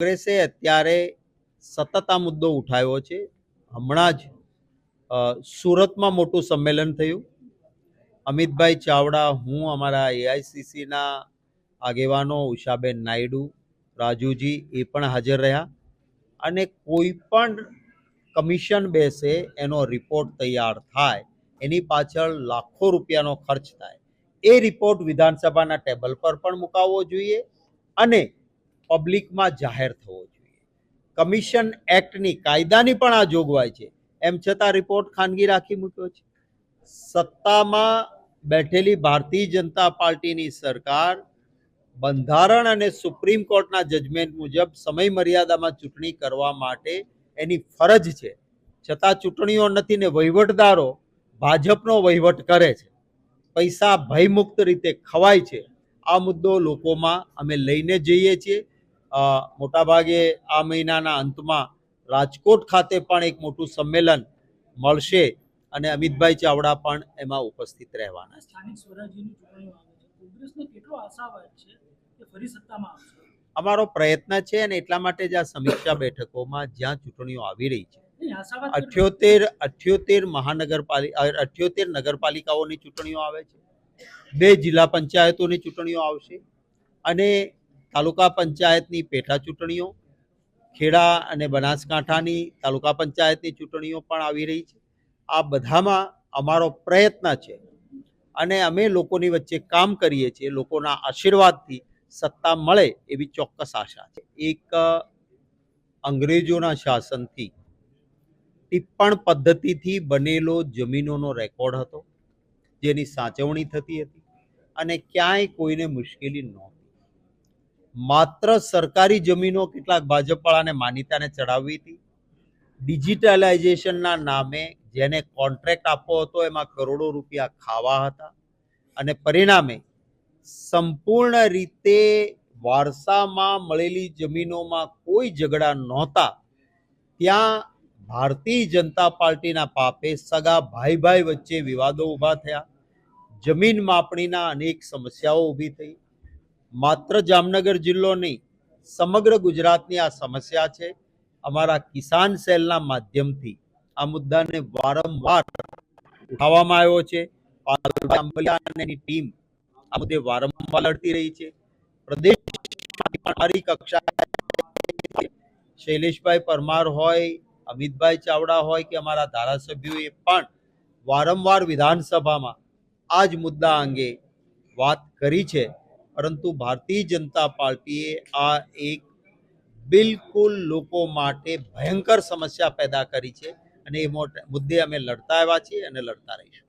કોંગ્રેસે અત્યારે સતત આ મુદ્દો ઉઠાવ્યો છે. હમણાં જ સુરતમાં મોટું સંમેલન થયું. અમિતભાઈ ચાવડા, હું, અમારા એઆઈસીસીના આગેવાનો ઉષાબેન નાયડુ, રાજુજી એ પણ હાજર રહ્યા. અને કોઈ પણ કમિશન બેસે, એનો રિપોર્ટ તૈયાર થાય, એની પાછળ લાખો રૂપિયાનો ખર્ચ થાય, એ રિપોર્ટ વિધાનસભાના ટેબલ પર પણ મુકાવવો જોઈએ. અને પબ્લિકમાં જાહેર થવો જોઈએ. કમિશન એક્ટની કાયદાની પણ આ જોગવાઈ છે. એમ છતાં રિપોર્ટ ખાનગી રાખી મૂક્યો છે. સત્તામાં બેઠેલી ભારતીય જનતા પાર્ટીની સરકાર બંધારણ અને સુપ્રીમ કોર્ટના જજમેન્ટ મુજબ સમય મર્યાદામાં ચૂંટણી કરવા માટે એની ફરજ છે. છતાં ચૂંટણીઓ નથી ને વહીવટદારો ભાજપનો વહીવટ કરે છે. પૈસા ભયમુક્ત રીતે ખવાય છે. આ મુદ્દો લોકોમાં અમે લઈને જઈએ છીએ. મોટાભાગે આ મહિનાના અંતમાં રાજકોટ ખાતે પણ એક મોટું સંમેલન મળશે અને અમિતભાઈ ચાવડા પણ એમાં ઉપસ્થિત રહેવાના છે. અમારો પ્રયત્ન છે અને એટલા માટે જ આ સમીક્ષા બેઠકોમાં જ્યાં ચૂંટણીઓ આવી રહી છે? અઠ્યોતેર અઠ્યોતેર મહાનગરપાલિકા અઠ્યોતેર નગરપાલિકાઓની ચૂંટણીઓ આવે છે. બે જિલ્લા પંચાયતોની ચૂંટણીઓ આવશે. અને તાલુકા પંચાયતની પેટા ચૂંટણીઓ, ખેડા અને બનાસકાંઠાની તાલુકા પંચાયતની ચૂંટણીઓ પણ આવી રહી છે. આ બધામાં અમારો પ્રયત્ન છે અને અમે લોકોની વચ્ચે કામ કરીએ છીએ, લોકોના આશીર્વાદથી સત્તા મળે એવી ચોક્કસ આશા છે. એક અંગ્રેજોના શાસનથી ટિપ્પણ પદ્ધતિથી બનેલો જમીનોનો રેકોર્ડ હતો, જેની સાચવણી થતી હતી અને ક્યાંય કોઈને મુશ્કેલી નહોતી. માત્ર સરકારી જમીનો કેટલાક ભાજપવાળાને માન્યતાને ચડાવવી હતી. ડિજિટલાઇઝેશનના નામે જેને કોન્ટ્રાક્ટ આપવો હતો એમાં કરોડો રૂપિયા ખાવા હતા અને પરિણામે સંપૂર્ણ રીતે વારસામાં મળેલી જમીનોમાં કોઈ ઝઘડા નહોતા. ત્યાં ભારતીય જનતા પાર્ટીના પાપે સગા ભાઈ ભાઈ વચ્ચે વિવાદો ઊભા થયા. જમીન માપણીના અનેક સમસ્યાઓ ઊભી થઈ. માત્ર જામનગર જિલ્લો નહીં, સમગ્ર ગુજરાતની આ સમસ્યા છે. અમારા કિસાન સેલના માધ્યમથી આ મુદ્દાને વારંવાર ઉઠાવવામાં આવ્યો છે. એની ટીમ આ મુદ્દે વારંવાર લડતી રહી છે. પ્રદેશ કક્ષા શૈલેષભાઈ પરમાર હોય, અમિતભાઈ ચાવડા હોય કે અમારા ધારાસભ્યોએ પણ વારંવાર વિધાનસભામાં આ જ મુદ્દા અંગે વાત કરી છે. પરંતુ ભારતીય જનતા પાર્ટીએ આ એક બિલકુલ લોકો માટે ભયંકર સમસ્યા પેદા કરી છે અને એ મુદ્દે અમે લડતા આવ્યા છીએ અને લડતા રહીશું.